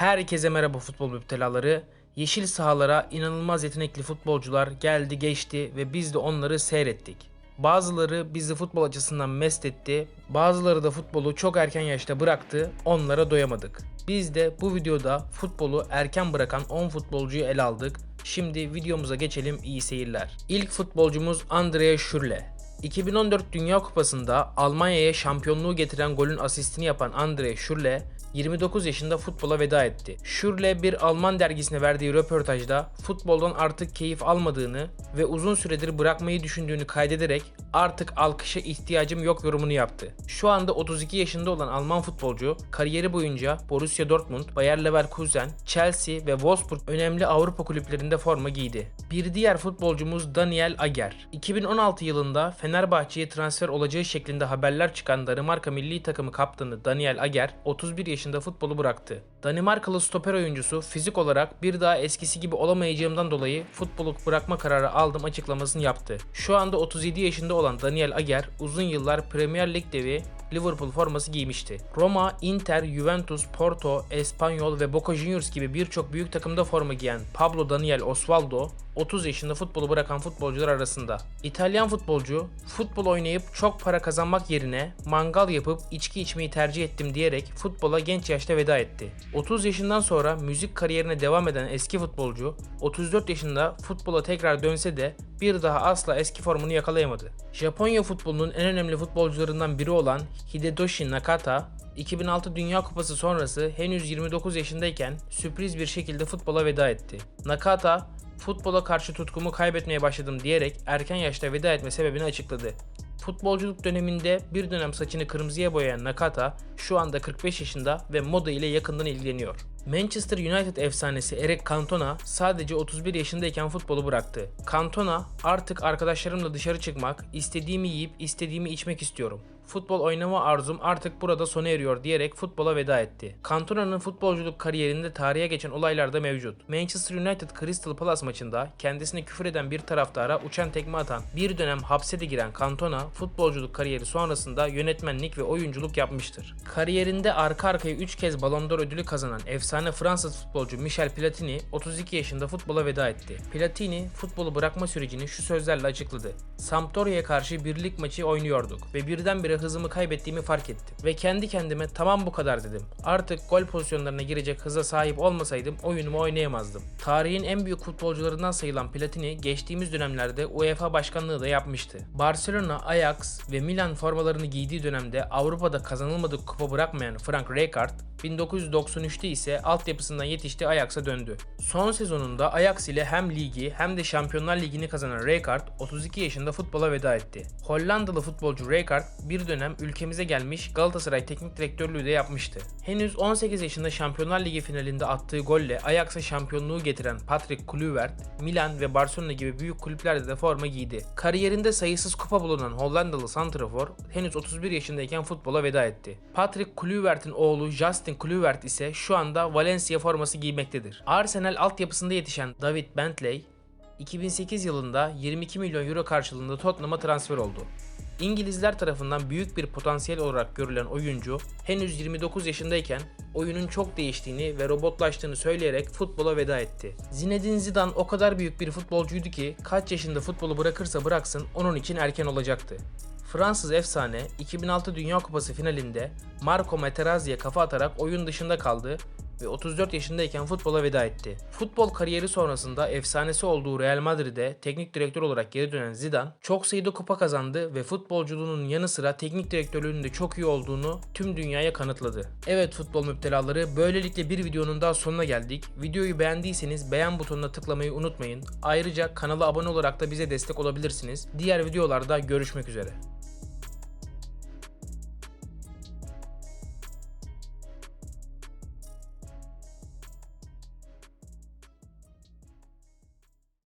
Herkese merhaba futbol müptelaları. Yeşil sahalara inanılmaz yetenekli futbolcular geldi geçti ve biz de onları seyrettik. Bazıları bizi futbol açısından mest etti, bazıları da futbolu çok erken yaşta bıraktı, onlara doyamadık. Biz de bu videoda futbolu erken bırakan 10 futbolcuyu ele aldık. Şimdi videomuza geçelim iyi seyirler. İlk futbolcumuz Andrea Schürrle. 2014 Dünya Kupası'nda Almanya'ya şampiyonluğu getiren golün asistini yapan Andre Schürrle 29 yaşında futbola veda etti. Schürrle bir Alman dergisine verdiği röportajda futboldan artık keyif almadığını ve uzun süredir bırakmayı düşündüğünü kaydederek artık alkışa ihtiyacım yok yorumunu yaptı. Şu anda 32 yaşında olan Alman futbolcu kariyeri boyunca Borussia Dortmund, Bayer Leverkusen, Chelsea ve Wolfsburg önemli Avrupa kulüplerinde forma giydi. Bir diğer futbolcumuz Daniel Ager. 2016 yılında Fenerbahçe'ye transfer olacağı şeklinde haberler çıkan Danimarka milli takımı kaptanı Daniel Ager 31 yaşında futbolu bıraktı. Danimarkalı stoper oyuncusu fizik olarak bir daha eskisi gibi olamayacağımdan dolayı futbolu bırakma kararı aldım açıklamasını yaptı. Şu anda 37 yaşında olan Daniel Ager uzun yıllar Premier Lig devi Liverpool forması giymişti. Roma, Inter, Juventus, Porto, Espanyol ve Boca Juniors gibi birçok büyük takımda forma giyen Pablo Daniel Osvaldo 30 yaşında futbolu bırakan futbolcular arasında. İtalyan futbolcu, futbol oynayıp çok para kazanmak yerine mangal yapıp içki içmeyi tercih ettim diyerek futbola genç yaşta veda etti. 30 yaşından sonra müzik kariyerine devam eden eski futbolcu, 34 yaşında futbola tekrar dönse de bir daha asla eski formunu yakalayamadı. Japonya futbolunun en önemli futbolcularından biri olan Hideyoshi Nakata, 2006 Dünya Kupası sonrası henüz 29 yaşındayken sürpriz bir şekilde futbola veda etti. Nakata, futbola karşı tutkumu kaybetmeye başladım diyerek erken yaşta veda etme sebebini açıkladı. Futbolculuk döneminde bir dönem saçını kırmızıya boyayan Nakata şu anda 45 yaşında ve moda ile yakından ilgileniyor. Manchester United efsanesi Eric Cantona sadece 31 yaşındayken futbolu bıraktı. Cantona artık arkadaşlarımla dışarı çıkmak, istediğimi yiyip istediğimi içmek istiyorum. Futbol oynama arzum artık burada sona eriyor diyerek futbola veda etti. Cantona'nın futbolculuk kariyerinde tarihe geçen olaylar da mevcut. Manchester United Crystal Palace maçında kendisine küfür eden bir taraftara uçan tekme atan bir dönem hapse de giren Cantona futbolculuk kariyeri sonrasında yönetmenlik ve oyunculuk yapmıştır. Kariyerinde arka arkaya 3 kez Ballon d'Or ödülü kazanan efsane Fransız futbolcu Michel Platini 32 yaşında futbola veda etti. Platini futbolu bırakma sürecini şu sözlerle açıkladı. Sampdoria'ya karşı birlik maçı oynuyorduk ve birdenbire hızımı kaybettiğimi fark ettim. Ve kendi kendime tamam bu kadar dedim. Artık gol pozisyonlarına girecek hıza sahip olmasaydım oyunumu oynayamazdım. Tarihin en büyük futbolcularından sayılan Platini geçtiğimiz dönemlerde UEFA başkanlığı da yapmıştı. Barcelona, Ajax ve Milan formalarını giydiği dönemde Avrupa'da kazanılmadık kupa bırakmayan Frank Rijkaard 1993'te ise altyapısından yetişti Ajax'a döndü. Son sezonunda Ajax ile hem ligi hem de Şampiyonlar Ligi'ni kazanan Rijkaard 32 yaşında futbola veda etti. Hollandalı futbolcu Rijkaard bir dönem ülkemize gelmiş Galatasaray teknik direktörlüğü de yapmıştı. Henüz 18 yaşında Şampiyonlar Ligi finalinde attığı golle Ajax'a şampiyonluğu getiren Patrick Kluivert, Milan ve Barcelona gibi büyük kulüplerde de forma giydi. Kariyerinde sayısız kupa bulunan Hollandalı santrafor henüz 31 yaşındayken futbola veda etti. Patrick Kluivert'in oğlu Justin Kluivert ise şu anda Valencia forması giymektedir. Arsenal altyapısında yetişen David Bentley 2008 yılında 22 milyon euro karşılığında Tottenham'a transfer oldu. İngilizler tarafından büyük bir potansiyel olarak görülen oyuncu henüz 29 yaşındayken oyunun çok değiştiğini ve robotlaştığını söyleyerek futbola veda etti. Zinedine Zidane o kadar büyük bir futbolcuydu ki kaç yaşında futbolu bırakırsa bıraksın onun için erken olacaktı. Fransız efsane 2006 Dünya Kupası finalinde Marco Materazzi'ye kafa atarak oyun dışında kaldı ve 34 yaşındayken futbola veda etti. Futbol kariyeri sonrasında efsanesi olduğu Real Madrid'e teknik direktör olarak geri dönen Zidane çok sayıda kupa kazandı ve futbolculuğunun yanı sıra teknik direktörlüğünün de çok iyi olduğunu tüm dünyaya kanıtladı. Evet futbol müptelaları böylelikle bir videonun daha sonuna geldik. Videoyu beğendiyseniz beğen butonuna tıklamayı unutmayın. Ayrıca kanala abone olarak da bize destek olabilirsiniz. Diğer videolarda görüşmek üzere.